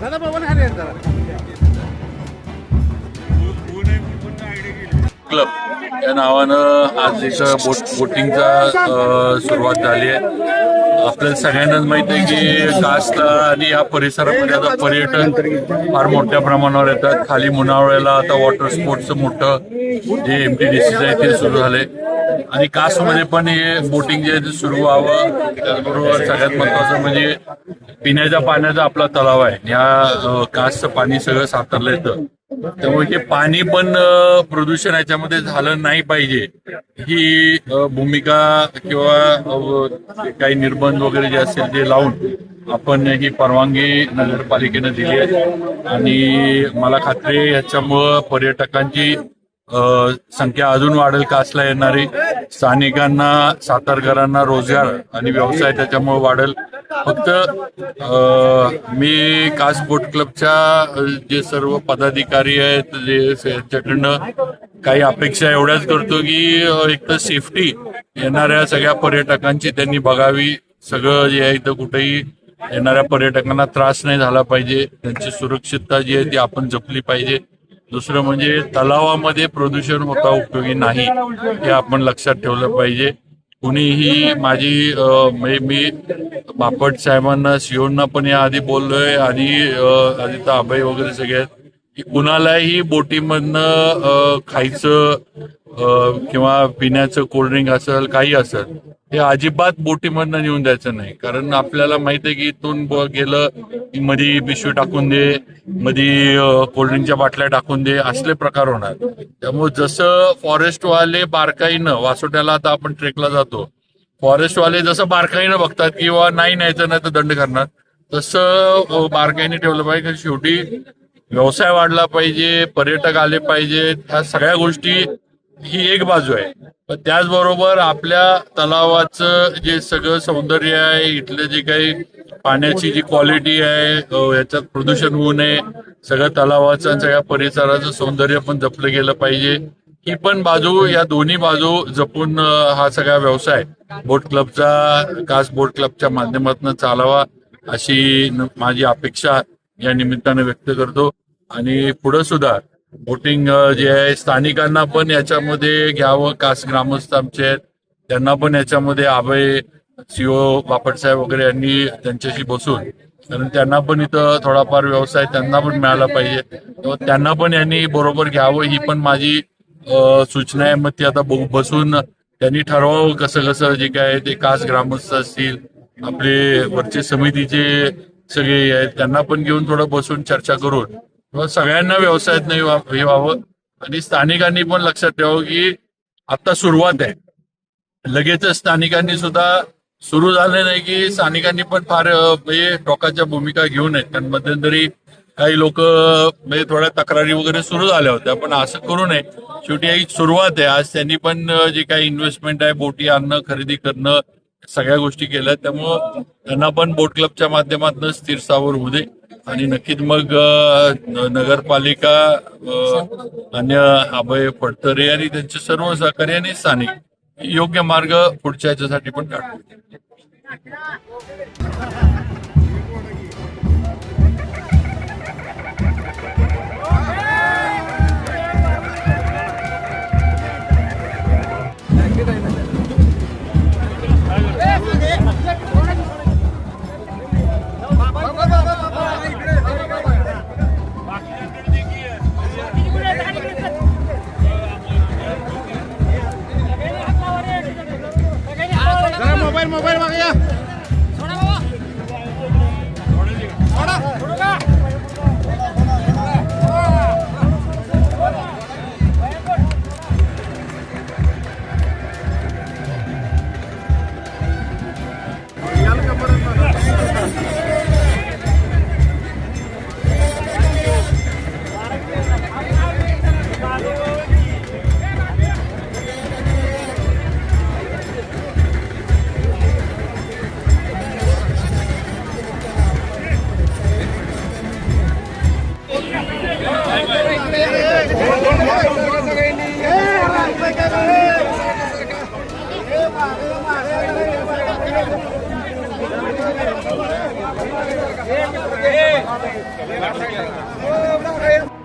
दादा मोबाईल खाली क्लब. या नावानं आज इथं बोट बोटिंगचा सुरुवात झाली आहे. आपल्याला सगळ्यांनाच माहीत आहे की कासला आणि या परिसरामध्ये आता पर्यटन फार मोठ्या प्रमाणावर येतात. खाली मुनावळ्याला आता वॉटर स्पोर्टचं मोठं जे एम टी डी सीचं आहे ते सुरू झाले आणि कासमध्ये पण हे बोटिंग जे सुरू व्हावं त्याचबरोबर सगळ्यात महत्वाचं म्हणजे पिण्याच्या पाण्याचा आपला तलाव आहे. या कासचं पाणी सगळं सातारलं येतं. त्यामुळे हे पाणी पण प्रदूषण याच्यामध्ये झालं नाही पाहिजे. ही भूमिका किंवा काही निर्बंध वगैरे जे असेल ते लावून आपण ही परवानगी नगरपालिकेनं दिली आहे. आणि मला खात्री आहे याच्यामुळं पर्यटकांची संख्या अजून वाढेल कासला येणारी. स्थानिकांना सातारकरांना रोजगार आणि व्यवसाय त्याच्यामुळे वाढेल. फक्त अ, मी कास बोट क्लबच्या जे सर्व पदाधिकारी आहेत जे त्याच्याकडनं काही अपेक्षा एवढ्याच करतो की एक तर सेफ्टी येणाऱ्या सगळ्या पर्यटकांची त्यांनी बघावी. सगळं जे आहे इथं कुठेही येणाऱ्या पर्यटकांना त्रास नाही झाला पाहिजे. त्यांची सुरक्षितता जी आहे ती आपण जपली पाहिजे. दुसरं म्हणजे तलावामध्ये प्रदूषण होता उपयोगी नाही हे आपण लक्षात ठेवलं पाहिजे. कुणीही माझी मी बापट साहेबांना सीओना पण याआधी बोललोय आणि आधी आदित्य अभय वगैरे सगळे की कुणालाही बोटीमधनं खायचं किंवा पिण्याचं कोल्ड्रिंक असेल काही असेल हे अजिबात बोटीमधनं नेऊन द्यायचं नाही. कारण आपल्याला माहीत आहे की इथून गेलं की मधी पिशवी टाकून दे मधी कोल्ड्रिंकच्या बाटल्या टाकून दे असले प्रकार होणार. त्यामुळे जसं फॉरेस्टवाले बारकाईनं वासोट्याला आता आपण ट्रेकला जातो फॉरेस्टवाले जसं बारकाईनं बघतात किंवा नाही न्यायचं नाही तर दंड करणार तसं बारकाईने ठेवलं पाहिजे. शेवटी व्यवसाय वाढला पाहिजे पर्यटक आले पाहिजेत ह्या सगळ्या गोष्टी ही एक बाजू आहे. पण त्याचबरोबर आपल्या तलावाचं जे सगळं सौंदर्य आहे इथलं जे काही पाण्याची जी क्वालिटी आहे याच्यात प्रदूषण होऊ नये सगळं तलावाचं आणि सगळ्या परिसराचं सौंदर्य पण जपलं गेलं पाहिजे. ही पण बाजू या दोन्ही बाजू जपून हा सगळा व्यवसाय बोट क्लबचा कास बोट क्लबच्या माध्यमातून चालावा अशी माझी अपेक्षा या निमित्तानं व्यक्त करतो. आणि पुढे सुद्धा बोटिंग जे आहे स्थानिकांना पण याच्यामध्ये घ्यावं. कास ग्रामस्थ आमचे आहेत. त्यांना पण याच्यामध्ये अभय सीओ बापटसाहेब वगैरे यांनी त्यांच्याशी बसून कारण त्यांना पण इथं थोडाफार व्यवसाय त्यांना पण मिळाला पाहिजे. त्यांना पण यांनी बरोबर घ्यावं ही पण माझी सूचना आहे. मग ती आता बसून त्यांनी ठरवावं कसं कसं जे काय ते कास ग्रामस्थ असतील आपले वरचे समितीचे सगळे आहेत. त्यांना पण घेऊन थोडं बसून चर्चा करून. किंवा सगळ्यांना व्यवसायात नाही हे व्हावं. आणि स्थानिकांनी पण लक्षात ठेवावं की आता सुरुवात आहे. लगेचच स्थानिकांनी सुद्धा सुरू झालं नाही की स्थानिकांनी पण फार म्हणजे टोकाच्या भूमिका घेऊ नयेत कारण मध्यंतरी काही लोक म्हणजे थोड्या तक्रारी वगैरे सुरू झाल्या होत्या. पण असं करू नये. शेवटी ही सुरुवात आहे. आज त्यांनी पण जे काही इन्व्हेस्टमेंट आहे बोटी आणणं खरेदी करणं सगळ्या गोष्टी केल्या. त्यामुळं त्यांना पण बोट क्लबच्या माध्यमातून स्थिर सावर होऊ दे. आणि नक्कीच मग नगरपालिका अन्य अभय फडतरे आणि त्यांचे सर्व सहकारी आणि स्थानिक योग्य मार्ग पुढच्या याच्यासाठी पण काढतो जरा मोबाईल मोबाईल Hey!